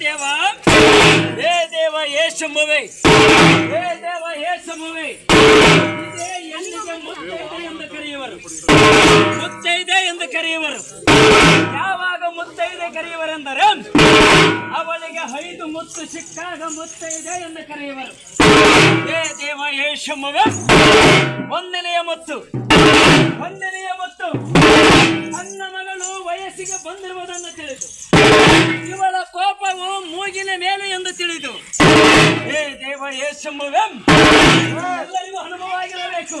ದೇವ, ಹೇ ದೇವ ಹೇ ಶಂಭುವೆ ಹೇ ದೇವ ಹೇ ಶಂಭುವೆ ಎಂದು ಕರೆಯುವರು. ಮುತ್ತೈದೆ ಎಂದು ಕರೆಯುವರು. ಯಾವಾಗ ಮುತ್ತೈದೆ ಕರೆಯುವರೆಂದರೆ, ಅವಳಿಗೆ ಐದು ಮುತ್ತು ಸಿಕ್ಕಾಗ ಮುತ್ತೈದೆ ಎಂದು ಕರೆಯುವರು. ಹೇ ದೇವ ಹೇ ಶಂಭುವೆ ಒಂದನೆಯ ಮುತ್ತು ಒಂದನೆಯ ಮುತ್ತು. ನನ್ನ ಮಗಳು ವಯಸ್ಸಿಗೆ ಬಂದಿರುವುದನ್ನು ತಿಳಿದು, ಇವಳ ಎಲ್ಲರಿಗೂ ಅನುಭವ ಆಗಿರಬೇಕು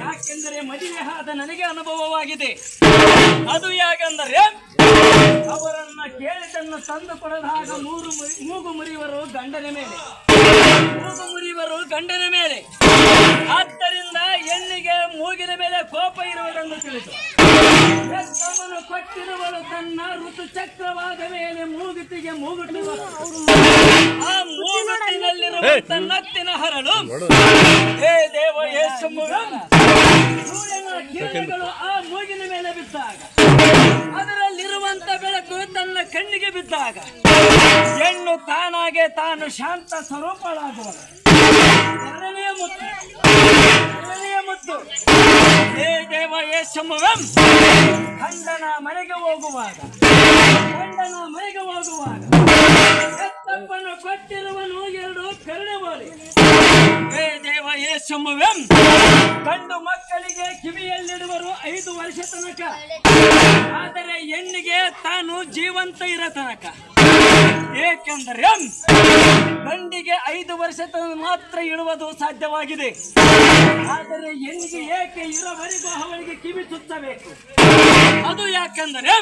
ಯಾಕೆಂದರೆ ಮದುವೆ ಆದ ನನಗೆ ಅನುಭವವಾಗಿದೆ. ಅದು ಯಾಕಂದರೆ ಅವರನ್ನ ಕೇಳಿದನ್ನು ತಂದು ಕೊಡದಾಗ ಮುರಿ- ಮೂಗು ಮುರಿಯುವರು ಗಂಡನ ಮೇಲೆ. ಮೂಗು ಮುರಿಯುವರು ಗಂಡನ ಮೇಲೆ. ಆದ್ದರಿಂದ ಹೆಣ್ಣಿಗೆ ಮೂಗಿನ ಮೇಲೆ ಕೋಪ ಇರುವುದನ್ನು ತಿಳಿದು. ಹೆತ್ತವನು ಕೊಟ್ಟಿರುವಳು ತನ್ನ ಋತುಚಕ್ರವಾದ ಮೇಲೆ ಮೂಗುತಿಗೆ ಮೂಗುಟ್ಟುವ ಆ ಮೂಗುತಿನಲ್ಲಿರುವಂತ ತನ್ನತ್ತಿನ ಹರಳು. ಹೇ ದೇವ ಯೇಸು ಸೂರ್ಯನ ಕಿರಣಗಳು ಆ ಮೂಗಿನ ಮೇಲೆ ಬಿದ್ದಾಗ ಅದರಲ್ಲಿರುವಂತ ಬೆಳಕು ತನ್ನ ಕಣ್ಣಿಗೆ ಬಿದ್ದಾಗ ಹೆಣ್ಣು ತಾನಾಗೆ ತಾನು ಶಾಂತ ಸ್ವರೂಪಳಾಗುವಳು ಯೇಸಮ್ಮವಂ ಗಂಡನ ಮನೆಗೆ ಹೋಗುವಾಗ ಗಂಡನ ಮನೆಗೆ ಹೋಗುವಾಗ ಎತ್ತಪ್ಪನ ಕೊಟ್ಟಿರುವನು ಎರಡು ಕರುಣೆ ಬೋಲಿ. ಹೇ ದೇವ ಯೇಸಮ್ಮವಂ ಗಂಡು ಮಕ್ಕಳಿಗೆ ಕಿವಿಯಲ್ಲಿಡುವರು ಐದು ವರ್ಷ ತನಕ. ಆದರೆ ಹೆಣ್ಣಿಗೆ ತಾನು ಜೀವಂತ ಇರೋ ತನಕ. ಏಕೆಂದರೆ ಗಂಡಿಗೆ ಐದು ವರ್ಷ ಮಾತ್ರ ಇಡುವುದು ಸಾಧ್ಯವಾಗಿದೆ. ಆದರೆ ಹೆಣ್ಣಿಗೆ ಏಕೆ ಇರುವವರೆಗೂ ಅವಳಿಗೆ ಕಿವಿ ಸುತ್ತಬೇಕು ಅದು ಯಾಕೆಂದರೆ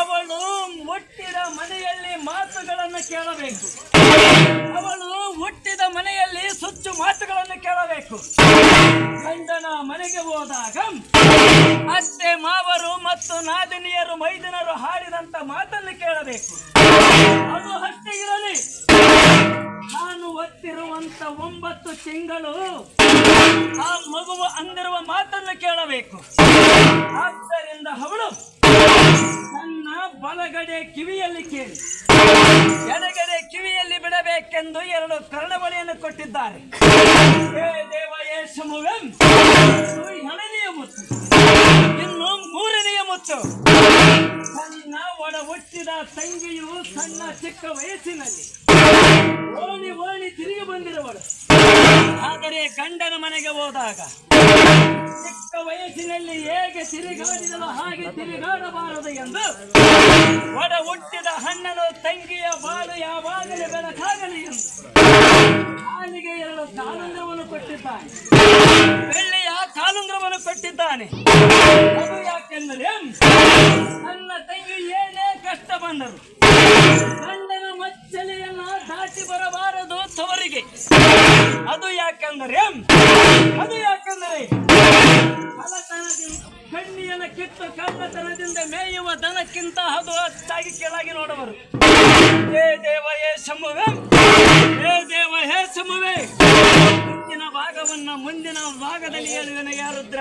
ಅವಳು ಮತ್ತು ನಾದಿನಿಯರು ಮೈದಿನರು ಹಾಡಿದಂತ ಮಾತನ್ನು ಕೇಳಬೇಕು. ಅದು ಅಷ್ಟೇ ಇರಲಿ. ನಾನು ಒತ್ತಿರುವಂತ ಒಂಬತ್ತು ತಿಂಗಳು ಆ ಮಗುವು ಅಂದಿರುವ ಮಾತನ್ನು ಕೇಳಬೇಕು. ಆದ್ದರಿಂದ ಅವಳು ನನ್ನ ಬಲಗಡೆ ಕಿವಿಯಲ್ಲಿ ಕೇಳಿ. ಎಡಗಡೆ ಕಿವಿಯಲ್ಲಿ ಬಿಡಬೇಕೆಂದು ಎರಡು ಕರ್ಣಬಳಿಯನ್ನು ಕೊಟ್ಟಿದ್ದಾರೆ. ದೇವ ತಂಗಿಯು ಸಣ್ಣ ಚಿಕ್ಕ ವಯಸ್ಸಿನಲ್ಲಿ ಓಣಿ ಓಣಿ ತಿರುಗಿ ಬಂದಿರುವಳು. ಆದರೆ ಗಂಡನ ಮನೆಗೆ ಹೋದಾಗ ಚಿಕ್ಕ ವಯಸ್ಸಿನಲ್ಲಿ ಹೇಗೆ ತಿರುಗಾಡಿದಳು ಹಾಗೆ ತಿರುಗಾಡಬಾರದು ಎಂದು ಒಡ ಹುಟ್ಟಿದ ಹಣ್ಣನು ತಂಗಿಯ ಬಾಳು ಯಾವಾಗಲೇ ಬೆಳಕಾಗಲಿ ಎಂದು ಕಾಲಿಗೆ ಎರಡು ಕಾಲುಂಗ್ರವನ್ನು ಕೊಟ್ಟಿದ್ದಾನೆ. ಬೆಳ್ಳಿಯ ಕಾಲುಂಗ್ರವನ್ನು ಕೊಟ್ಟಿದ್ದಾನೆ. ಅದು ಯಾಕೆಂದರೆ ನನ್ನ ತಂಗಿ ಏನೇ ಕಷ್ಟ ಬಂದರು ಗಂಡನ ಮಚ್ಚಲೆಯನ್ನ ದಾಟಿ ಬರಬಾರದು ತವರಿಗೆ. ಅದು ಯಾಕಂದರೆ ಅದು ಯಾಕಂದರೆ, ಕಳ್ಳತನದಿಂದ ಕಣ್ಣಿಯನ್ನ ಕಿತ್ತು ಕಳ್ಳತನದಿಂದ ಮೇಯುವ ದನಕ್ಕಿಂತ ಅದು ಹೆಚ್ಚಾಗಿ ಕೆಳಗೆ ನೋಡುವರು ಹೇ ದೇವ ಹೇ ಶಂಭುವೆ ಹೇ ದೇವ, ಹೇ ಶಂಭುವೆ ಮುಂದಿನ ಭಾಗವನ್ನ ಮುಂದಿನ ಭಾಗದಲ್ಲಿ ಹೇಳುವೆನು ಯಾರುದ್ರ?